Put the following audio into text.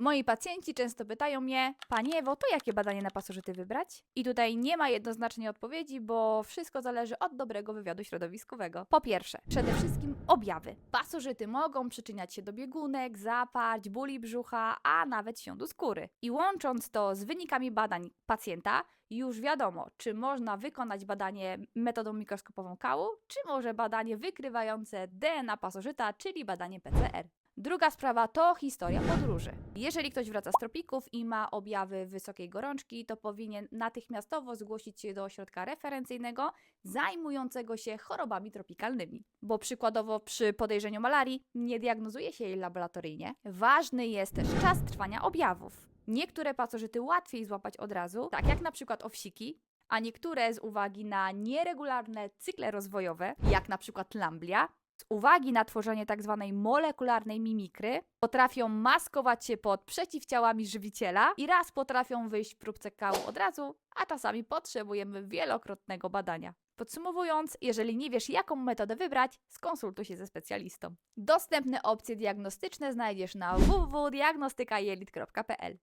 Moi pacjenci często pytają mnie, Pani Ewo, to jakie badanie na pasożyty wybrać? I tutaj nie ma jednoznacznej odpowiedzi, bo wszystko zależy od dobrego wywiadu środowiskowego. Po pierwsze, przede wszystkim objawy. Pasożyty mogą przyczyniać się do biegunek, zaparć, bóli brzucha, a nawet siądu skóry. I łącząc to z wynikami badań pacjenta, już wiadomo, czy można wykonać badanie metodą mikroskopową kału, czy może badanie wykrywające DNA pasożyta, czyli badanie PCR. Druga sprawa to historia podróży. Jeżeli ktoś wraca z tropików i ma objawy wysokiej gorączki, to powinien natychmiastowo zgłosić się do ośrodka referencyjnego zajmującego się chorobami tropikalnymi. Bo przykładowo przy podejrzeniu malarii nie diagnozuje się jej laboratoryjnie. Ważny jest też czas trwania objawów. Niektóre pasożyty łatwiej złapać od razu, tak jak na przykład owsiki, a niektóre z uwagi na nieregularne cykle rozwojowe, jak na przykład lamblia, z uwagi na tworzenie tzw. molekularnej mimikry, potrafią maskować się pod przeciwciałami żywiciela i raz potrafią wyjść w próbce kału od razu, a czasami potrzebujemy wielokrotnego badania. Podsumowując, jeżeli nie wiesz, jaką metodę wybrać, skonsultuj się ze specjalistą. Dostępne opcje diagnostyczne znajdziesz na www.diagnostykajelit.pl.